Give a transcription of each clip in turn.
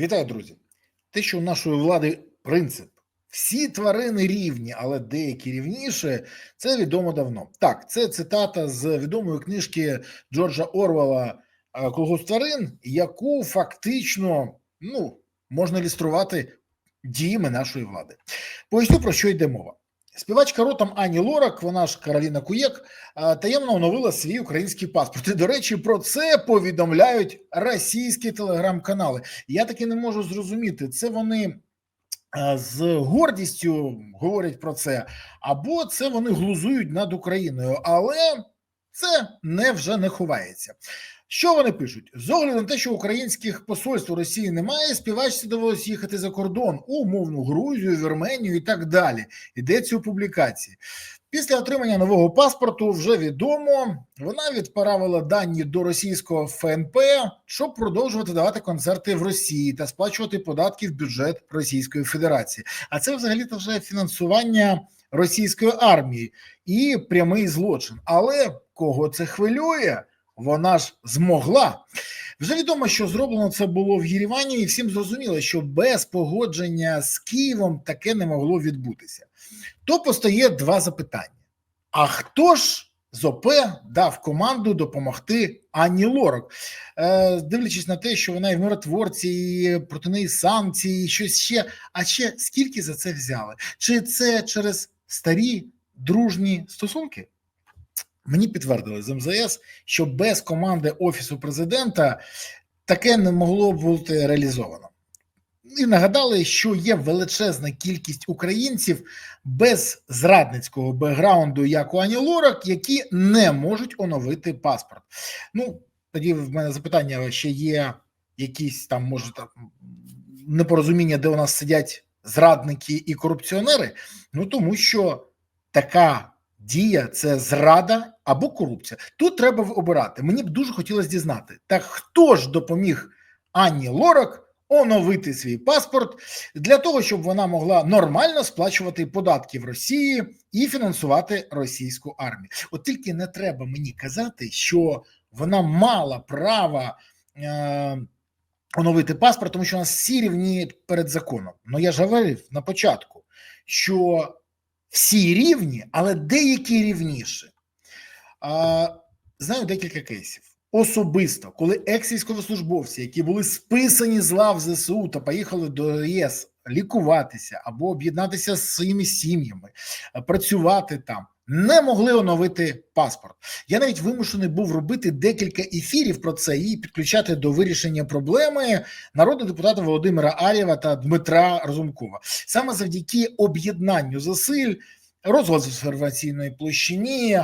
Вітаю, друзі! Те, що у нашої влади принцип всі тварини рівні, але деякі рівніше, це відомо давно. Так, це цитата з відомої книжки Джорджа Орвела е, Колгосп тварин, яку фактично ну, можна ілюструвати діями нашої влади. Поясню про що йде мова. Співачка ротом Ані Лорак, вона ж Кароліна Куєк, е, таємно оновила свій український паспорт. І, до речі, про це повідомляють російські телеграм-канали. Я таки не можу зрозуміти, це вони е, з гордістю говорять про це, або це вони глузують над Україною, але це не вже не ховається. Що вони пишуть? З огляду на те, що українських посольств у Росії немає, співачці довелось їхати за кордон умовну Грузію, Вірменію і так далі. Йдеться у публікації. Після отримання нового паспорту вже відомо, вона відправила дані до російського ФНП, щоб продовжувати давати концерти в Росії та сплачувати податки в бюджет Російської Федерації. А це взагалі-то вже фінансування російської армії і прямий злочин. Але кого це хвилює? Вона ж змогла. Вже відомо, що зроблено це було в Єревані, і всім зрозуміло, що без погодження з Києвом таке не могло відбутися. То постає два запитання: а хто ж з ОП дав команду допомогти Анні Лорак? Е, дивлячись на те, що вона і в миротворці, і проти неї санкції, і щось ще. А ще скільки за це взяли? Чи це через старі дружні стосунки? Мені підтвердили з МЗС, що без команди Офісу президента таке не могло бути реалізовано. І нагадали, що є величезна кількість українців без зрадницького бекграунду, як у Ані Лорак, які не можуть оновити паспорт. Ну, тоді в мене запитання: ще є якісь там, може, там непорозуміння, де у нас сидять зрадники і корупціонери? Ну тому що така дія це зрада або корупція. Тут треба обирати. Мені б дуже хотілося дізнати, так хто ж допоміг Анні Лорак оновити свій паспорт для того, щоб вона могла нормально сплачувати податки в Росії і фінансувати російську армію. От тільки не треба мені казати, що вона мала право е, оновити паспорт, тому що у нас всі рівні перед законом. Ну я ж говорив на початку, що всі рівні, але деякі рівніше. А, Знаю декілька кейсів. Особисто, коли екс-військовослужбовці, які були списані з лав ЗСУ та поїхали до ЄС лікуватися або об'єднатися з своїми сім'ями, працювати там, не могли оновити паспорт. Я навіть вимушений був робити декілька ефірів про це і підключати до вирішення проблеми народного депутата Володимира Арєва та Дмитра Розумкова. Саме завдяки об'єднанню зусиль. В інформаційної площині,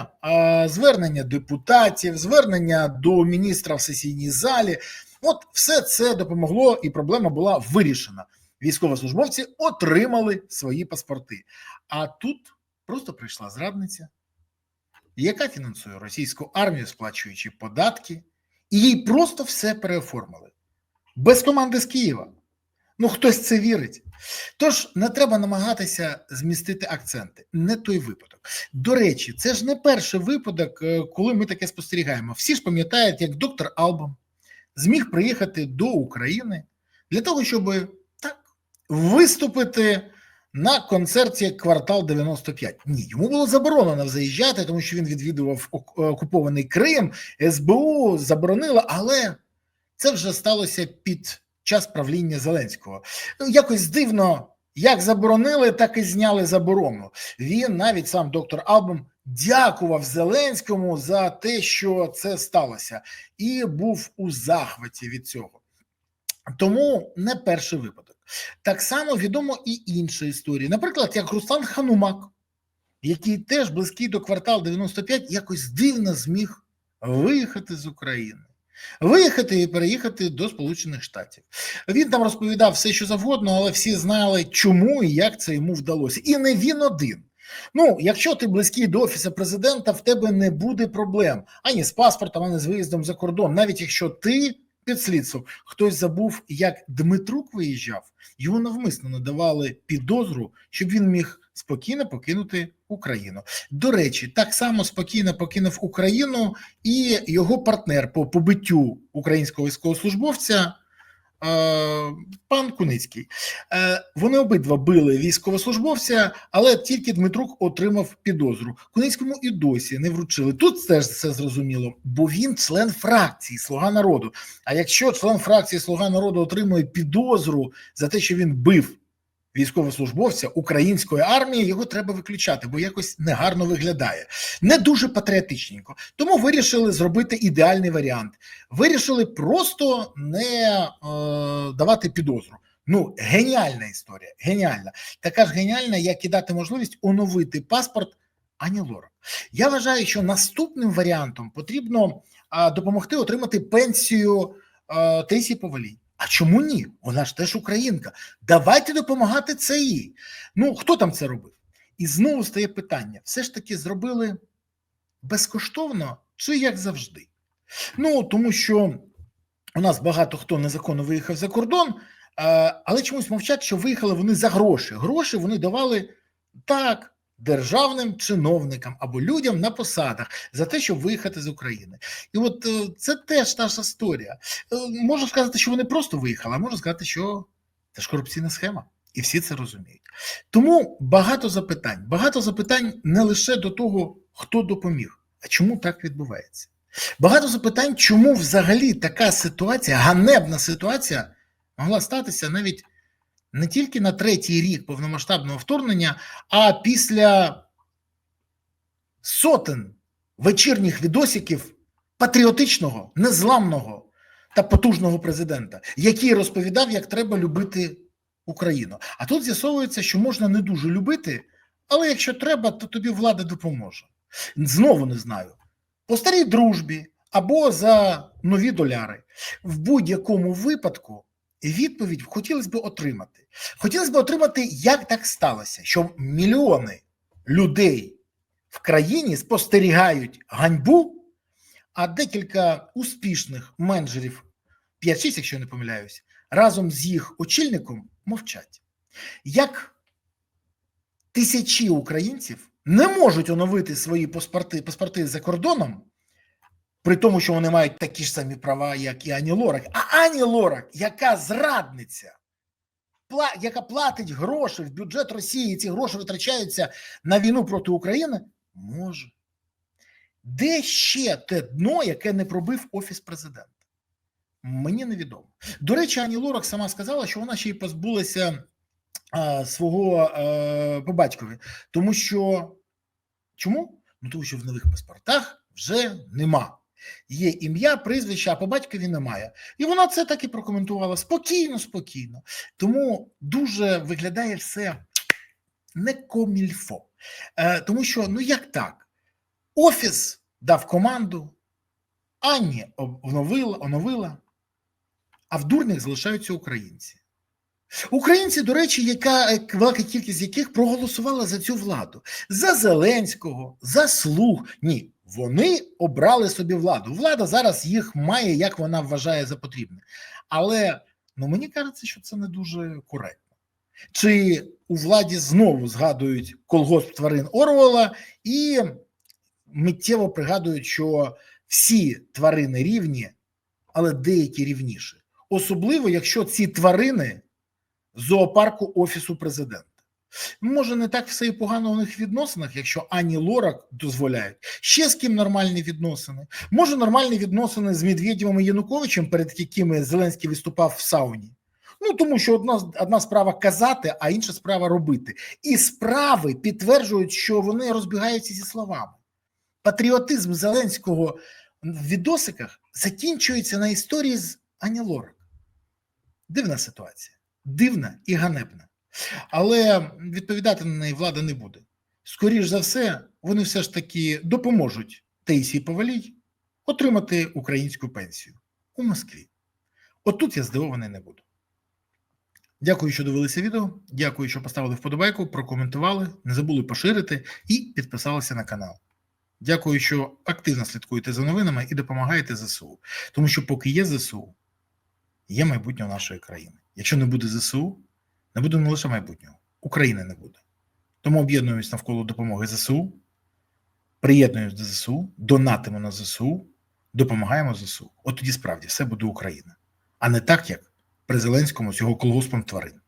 звернення депутатів, звернення до міністра в сесійній залі. От все це допомогло, і проблема була вирішена. Військовослужбовці отримали свої паспорти. А тут просто прийшла зрадниця, яка фінансує російську армію, сплачуючи податки, і їй просто все переоформили без команди з Києва. Ну, хтось це вірить. Тож не треба намагатися змістити акценти. Не той випадок. До речі, це ж не перший випадок, е, коли ми таке спостерігаємо. Всі ж пам'ятають, як доктор Албом зміг приїхати до України для того, щоб так виступити на концерті квартал 95. Ні, йому було заборонено заїжджати, тому що він відвідував окупований Крим, СБУ заборонило, але це вже сталося під час правління Зеленського. Ну, якось дивно, як заборонили, так і зняли заборону. Він навіть сам доктор Албом дякував Зеленському за те, що це сталося, і був у захваті від цього. Тому не перший випадок. Так само відомо і інші історії. Наприклад, як Руслан Ханумак, який теж близький до квартал 95, якось дивно зміг виїхати з України. Виїхати і переїхати до Сполучених Штатів. Він там розповідав все, що завгодно, але всі знали, чому і як це йому вдалося. І не він один. Ну, якщо ти близький до офісу президента, в тебе не буде проблем ані з паспортом, ані з виїздом за кордон, навіть якщо ти під слідством хтось забув, як Дмитрук виїжджав, йому навмисно надавали підозру, щоб він міг спокійно покинути Україну. До речі, так само спокійно покинув Україну і його партнер по побиттю українського військовослужбовця пан Куницький. Е, Вони обидва били військовослужбовця, але тільки Дмитрук отримав підозру. Куницькому і досі не вручили. Тут теж все зрозуміло, бо він член фракції Слуга народу. А якщо член фракції Слуга народу отримує підозру за те, що він бив військовослужбовця української армії, його треба виключати, бо якось негарно виглядає. Не дуже патріотичненько. Тому вирішили зробити ідеальний варіант. Вирішили просто не е, давати підозру. Ну, геніальна історія. Геніальна. Така ж геніальна, як і дати можливість оновити паспорт Ані Лорак. Я вважаю, що наступним варіантом потрібно допомогти отримати пенсію а, Таїсі Повалій. А чому ні? Вона ж теж українка. Давайте допомагати це їй. Ну, хто там це робив? І знову стає питання: все ж таки зробили безкоштовно чи як завжди? Ну, тому що у нас багато хто незаконно виїхав за кордон, але чомусь мовчать, що виїхали вони за гроші. Гроші вони давали так. Державним чиновникам або людям на посадах за те, щоб виїхати з України, і от е, це теж ж історія. Е, можу сказати, що вони просто виїхали, а можу сказати, що це ж корупційна схема, і всі це розуміють. Тому багато запитань. Багато запитань не лише до того, хто допоміг, а чому так відбувається. Багато запитань, чому взагалі така ситуація, ганебна ситуація, могла статися навіть не тільки на третій рік повномасштабного вторгнення, а після сотень вечірніх відосиків патріотичного, незламного та потужного президента, який розповідав, як треба любити Україну. А тут з'ясовується, що можна не дуже любити, але якщо треба, то тобі влада допоможе. Знову не знаю. По старій дружбі або за нові доляри. В будь-якому випадку відповідь хотілося б отримати. Хотілося б отримати, як так сталося, що мільйони людей в країні спостерігають ганьбу, а декілька успішних менеджерів, 5-6, якщо я не помиляюсь, разом з їх очільником мовчать. Як тисячі українців не можуть оновити свої паспорти, паспорти за кордоном, при тому, що вони мають такі ж самі права, як і Ані Лорак. А Ані Лорак, яка зрадниця, яка платить гроші в бюджет Росії, і ці гроші витрачаються на війну проти України, може. Де ще те дно, яке не пробив Офіс президента? Мені невідомо. До речі, Ані Лорак сама сказала, що вона ще й позбулася а, свого а, по батькові. Тому що чому? Ну, тому що в нових паспортах вже нема. Є ім'я, прізвище, а по батькові немає. І вона це так і прокоментувала спокійно, спокійно. Тому дуже виглядає все не комільфо. Е, Тому що, ну як так? Офіс дав команду, Анні оновила, оновила, а в дурних залишаються українці. Українці, до речі, яка велика кількість яких проголосувала за цю владу, за Зеленського, за слуг. Ні, вони обрали собі владу. Влада зараз їх має, як вона вважає за потрібне. Але ну мені кажеться, що це не дуже коректно. Чи у владі знову згадують колгосп тварин Орвела і миттєво пригадують, що всі тварини рівні, але деякі рівніші. Особливо, якщо ці тварини зоопарку Офісу президента. Може, не так все і погано у них відносинах, якщо Ані Лорак дозволяють. Ще з ким нормальні відносини. Може, нормальні відносини з Медведєвим і Януковичем, перед якими Зеленський виступав в сауні. Ну тому що одна одна справа казати, а інша справа робити. І справи підтверджують, що вони розбігаються зі словами. Патріотизм Зеленського в відосиках закінчується на історії з Ані Лорак. Дивна ситуація, дивна і ганебна. Але відповідати на неї влада не буде. Скоріше за все, вони все ж таки допоможуть Таїсії Повалій отримати українську пенсію у Москві. Отут я здивований не буду. Дякую, що дивилися відео. Дякую, що поставили вподобайку, прокоментували, не забули поширити і підписалися на канал. Дякую, що активно слідкуєте за новинами і допомагаєте ЗСУ. Тому що, поки є ЗСУ, є майбутнє нашої країни. Якщо не буде ЗСУ, не буде не лише майбутнього, України не буде. Тому об'єднуємось навколо допомоги ЗСУ, приєднуємось до ЗСУ, донатимо на ЗСУ, допомагаємо ЗСУ. От тоді справді все буде Україна, а не так, як при Зеленському з його колгоспом тварин.